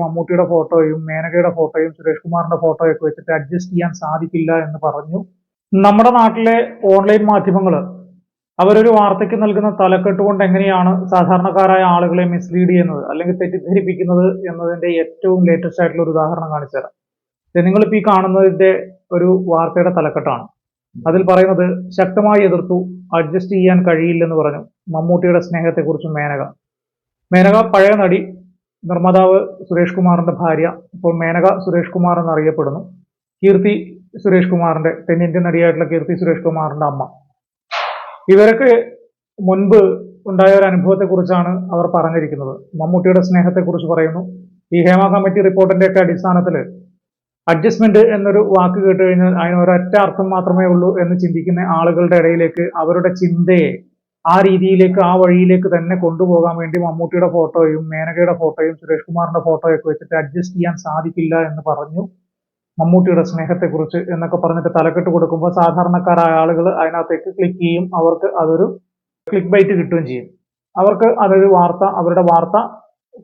മമ്മൂട്ടിയുടെ ഫോട്ടോയും മേനകയുടെ ഫോട്ടോയും സുരേഷ് കുമാറിന്റെ ഫോട്ടോയും ഒക്കെ വെച്ചിട്ട് അഡ്ജസ്റ്റ് ചെയ്യാൻ സാധിക്കില്ല എന്ന് പറഞ്ഞു. നമ്മുടെ നാട്ടിലെ ഓൺലൈൻ മാധ്യമങ്ങൾ അവരൊരു വാർത്തയ്ക്ക് നൽകുന്ന തലക്കെട്ട് കൊണ്ട് എങ്ങനെയാണ് സാധാരണക്കാരായ ആളുകളെ മിസ്ലീഡ് ചെയ്യുന്നത് അല്ലെങ്കിൽ തെറ്റിദ്ധരിപ്പിക്കുന്നത് എന്നതിന്റെ ഏറ്റവും ലേറ്റസ്റ്റ് ആയിട്ടുള്ള ഒരു ഉദാഹരണം കാണിച്ചു തരാം. ഇത് നിങ്ങളിപ്പോ ഈ കാണുന്നതിന്റെ ഒരു വാർത്തയുടെ തലക്കെട്ടാണ്. അതിൽ പറയുന്നത് ശക്തമായി എതിർത്തു അഡ്ജസ്റ്റ് ചെയ്യാൻ കഴിയില്ലെന്ന് പറഞ്ഞു മമ്മൂട്ടിയുടെ സ്നേഹത്തെക്കുറിച്ച് മേനക. മേനക പഴയ നടി നിർമ്മാതാവ് സുരേഷ് കുമാറിന്റെ ഭാര്യ ഇപ്പോൾ മേനക സുരേഷ് കുമാർ എന്നറിയപ്പെടുന്നു. കീർത്തി സുരേഷ് കുമാറിന്റെ തെന്നിന്ത്യൻ നടിയായിട്ടുള്ള കീർത്തി സുരേഷ് കുമാറിന്റെ അമ്മ. ഇവരൊക്കെ മുൻപ് ഉണ്ടായ ഒരു അനുഭവത്തെ കുറിച്ചാണ് അവർ പറഞ്ഞിരിക്കുന്നത്. മമ്മൂട്ടിയുടെ സ്നേഹത്തെക്കുറിച്ച് പറയുന്നു. ഈ ഹേമ കമ്മിറ്റി റിപ്പോർട്ടിന്റെ ഒക്കെ അടിസ്ഥാനത്തിൽ അഡ്ജസ്റ്റ്മെന്റ് എന്നൊരു വാക്ക് കേട്ട് കഴിഞ്ഞാൽ അർത്ഥം മാത്രമേ ഉള്ളൂ എന്ന് ചിന്തിക്കുന്ന ആളുകളുടെ ഇടയിലേക്ക് അവരുടെ ചിന്തയെ ആ രീതിയിലേക്ക് ആ വഴിയിലേക്ക് തന്നെ കൊണ്ടുപോകാൻ വേണ്ടി മമ്മൂട്ടിയുടെ ഫോട്ടോയും മേനകയുടെ ഫോട്ടോയും സുരേഷ് കുമാറിന്റെ ഫോട്ടോയും ഒക്കെ വെച്ചിട്ട് അഡ്ജസ്റ്റ് ചെയ്യാൻ സാധിക്കില്ല എന്ന് പറഞ്ഞു. മമ്മൂട്ടിയുടെ സ്നേഹത്തെക്കുറിച്ച് എന്നൊക്കെ പറഞ്ഞിട്ട് തലക്കെട്ട് കൊടുക്കുമ്പോൾ സാധാരണക്കാരായ ആളുകൾ അതിനകത്തേക്ക് ക്ലിക്ക് ചെയ്യും. അവർക്ക് അതൊരു ക്ലിക്ക് ബൈറ്റ് കിട്ടുകയും ചെയ്യും. അവർക്ക് അതൊരു വാർത്ത അവരുടെ വാർത്ത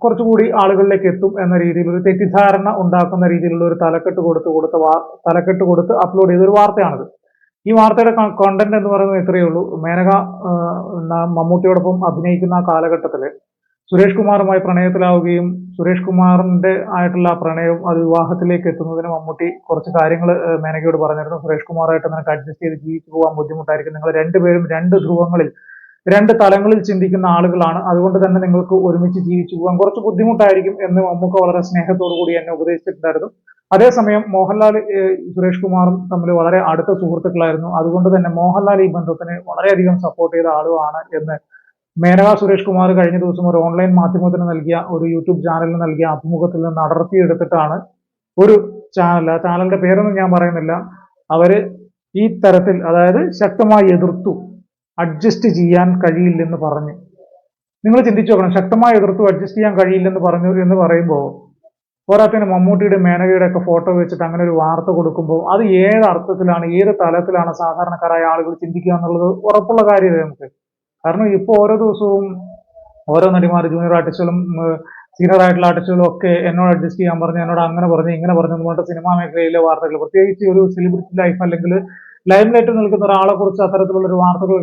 കുറച്ചുകൂടി ആളുകളിലേക്ക് എത്തും എന്ന രീതിയിൽ ഒരു തെറ്റിദ്ധാരണ ഉണ്ടാക്കുന്ന രീതിയിലുള്ള ഒരു തലക്കെട്ട് കൊടുത്ത് കൊടുത്ത തലക്കെട്ട് കൊടുത്ത് അപ്ലോഡ് ചെയ്ത ഒരു വാർത്തയാണിത്. ഈ വാർത്തയുടെ കോണ്ടന്റ് എന്ന് പറയുന്നത് ഇത്രയേ ഉള്ളൂ. മേനക മമ്മൂട്ടിയോടൊപ്പം അഭിനയിക്കുന്ന ആ കാലഘട്ടത്തിൽ സുരേഷ് കുമാറുമായി പ്രണയത്തിലാവുകയും സുരേഷ് കുമാറിന്റെ ആയിട്ടുള്ള ആ പ്രണയവും അത് വിവാഹത്തിലേക്ക് എത്തുന്നതിന് മമ്മൂട്ടി കുറച്ച് കാര്യങ്ങൾ മേനകയോട് പറഞ്ഞിരുന്നു. സുരേഷ് കുമാറായിട്ട് നിനക്ക് അഡ്ജസ്റ്റ് ചെയ്ത് ജീവിച്ചു പോകാൻ ബുദ്ധിമുട്ടായിരിക്കും. നിങ്ങൾ രണ്ടുപേരും രണ്ട് ധ്രുവങ്ങളിൽ രണ്ട് തലങ്ങളിൽ ചിന്തിക്കുന്ന ആളുകളാണ്. അതുകൊണ്ട് തന്നെ നിങ്ങൾക്ക് ഒരുമിച്ച് ജീവിച്ചു പോകാൻ കുറച്ച് ബുദ്ധിമുട്ടായിരിക്കും എന്ന് മമ്മൂക്ക വളരെ സ്നേഹത്തോടു കൂടി എന്നെ ഉപദേശിച്ചിട്ടുണ്ടായിരുന്നു. അതേസമയം മോഹൻലാൽ സുരേഷ് കുമാറും തമ്മിൽ വളരെ അടുത്ത സുഹൃത്തുക്കളായിരുന്നു. അതുകൊണ്ട് തന്നെ മോഹൻലാൽ ഈ ബന്ധത്തിന് വളരെയധികം സപ്പോർട്ട് ചെയ്ത ആളുമാണ് എന്ന് മേനക സുരേഷ് കുമാർ കഴിഞ്ഞ ദിവസം ഒരു ഓൺലൈൻ മാധ്യമത്തിന് നൽകിയ ഒരു യൂട്യൂബ് ചാനലിന് നൽകിയ അഭിമുഖത്തിൽ നിന്ന് അടർത്തിയെടുത്തിട്ടാണ് ഒരു ചാനൽ ആ ചാനലിന്റെ പേരൊന്നും ഞാൻ പറയുന്നില്ല. അവർ ഈ തരത്തിൽ അതായത് ശക്തമായി എതിർത്തു അഡ്ജസ്റ്റ് ചെയ്യാൻ കഴിയില്ലെന്ന് പറഞ്ഞു. നിങ്ങൾ ചിന്തിച്ചു നോക്കണം ശക്തമായി എതിർത്തു അഡ്ജസ്റ്റ് ചെയ്യാൻ കഴിയില്ലെന്ന് പറഞ്ഞു എന്ന് പറയുമ്പോൾ പോരാത്തതിന് മമ്മൂട്ടിയുടെ മേനകയുടെ ഒക്കെ ഫോട്ടോ വെച്ചിട്ട് അങ്ങനെ ഒരു വാർത്ത കൊടുക്കുമ്പോൾ അത് ഏത് അർത്ഥത്തിലാണ് ഏത് തലത്തിലാണ് സാധാരണക്കാരായ ആളുകൾ ചിന്തിക്കുക എന്നുള്ളത് ഉറപ്പുള്ള കാര്യമല്ലേ നമുക്ക്? കാരണം ഇപ്പോൾ ഓരോ ദിവസവും ഓരോ നടിമാർ ജൂനിയർ ആർട്ടിസ്റ്റുകളും സീനിയർ ആയിട്ടുള്ള ആർട്ടിസ്റ്റുകളും ഒക്കെ എന്നോട് അഡ്ജസ്റ്റ് ചെയ്യാൻ പറഞ്ഞു എന്നോട് അങ്ങനെ പറഞ്ഞു ഇങ്ങനെ പറഞ്ഞു എന്ന് സിനിമാ മേഖലയിലെ വാർത്തകൾ പ്രത്യേകിച്ച് ഒരു സെലിബ്രിറ്റി ലൈഫ് അല്ലെങ്കിൽ ലൈം ലൈറ്റ് നിൽക്കുന്ന ഒരാളെ കുറിച്ച് അത്തരത്തിലുള്ള ഒരു വാർത്തകൾ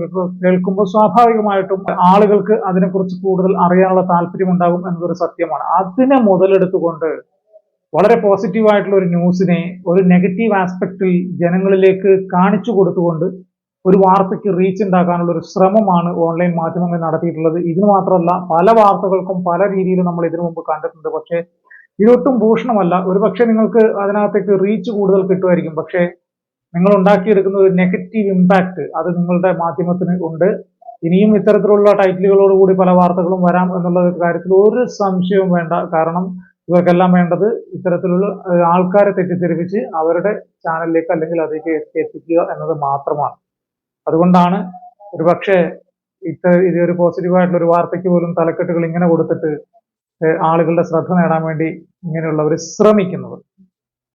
കേൾക്കുമ്പോൾ സ്വാഭാവികമായിട്ടും ആളുകൾക്ക് അതിനെക്കുറിച്ച് കൂടുതൽ അറിയാനുള്ള താല്പര്യം ഉണ്ടാകും എന്നതൊരു സത്യമാണ്. അതിനെ മുതലെടുത്തുകൊണ്ട് വളരെ പോസിറ്റീവ് ആയിട്ടുള്ള ഒരു ന്യൂസിനെ ഒരു നെഗറ്റീവ് ആസ്പെക്റ്റിൽ ജനങ്ങളിലേക്ക് കാണിച്ചു കൊടുത്തുകൊണ്ട് ഒരു വാർത്തയ്ക്ക് റീച്ച് ഉണ്ടാക്കാനുള്ള ഒരു ശ്രമമാണ് ഓൺലൈൻ മാധ്യമങ്ങൾ നടത്തിയിട്ടുള്ളത്. ഇതിന് മാത്രമല്ല പല വാർത്തകൾക്കും പല രീതിയിൽ നമ്മൾ ഇതിനു മുമ്പ് കണ്ടിട്ടുണ്ട്. പക്ഷേ ഇതൊട്ടും ഭൂഷണമല്ല. ഒരു പക്ഷേ നിങ്ങൾക്ക് അതിനകത്തേക്ക് റീച്ച് കൂടുതൽ കിട്ടുമായിരിക്കും. പക്ഷേ നിങ്ങൾ ഉണ്ടാക്കിയെടുക്കുന്ന ഒരു നെഗറ്റീവ് ഇമ്പാക്ട് അത് നിങ്ങളുടെ മാധ്യമത്തിന് ഉണ്ട്. ഇനിയും ഇത്തരത്തിലുള്ള ടൈറ്റിലുകളോട് കൂടി പല വാർത്തകളും വരാം എന്നുള്ള കാര്യത്തിൽ ഒരു സംശയവും വേണ്ട. കാരണം ഇവർക്കെല്ലാം വേണ്ടത് ഇത്തരത്തിലുള്ള ആൾക്കാരെ തെറ്റിദ്ധരിപ്പിച്ച് അവരുടെ ചാനലിലേക്ക് അല്ലെങ്കിൽ അതിലേക്ക് എത്തി- എത്തിക്കുക എന്നത് മാത്രമാണ്. അതുകൊണ്ടാണ് ഒരു പക്ഷേ ഇത്ത ഇത് ഒരു പോസിറ്റീവായിട്ടുള്ള ഒരു വാർത്തയ്ക്ക് പോലും തലക്കെട്ടുകൾ ഇങ്ങനെ കൊടുത്തിട്ട് ആളുകളുടെ ശ്രദ്ധ നേടാൻ വേണ്ടി ഇങ്ങനെയുള്ളവർ ശ്രമിക്കുന്നത്.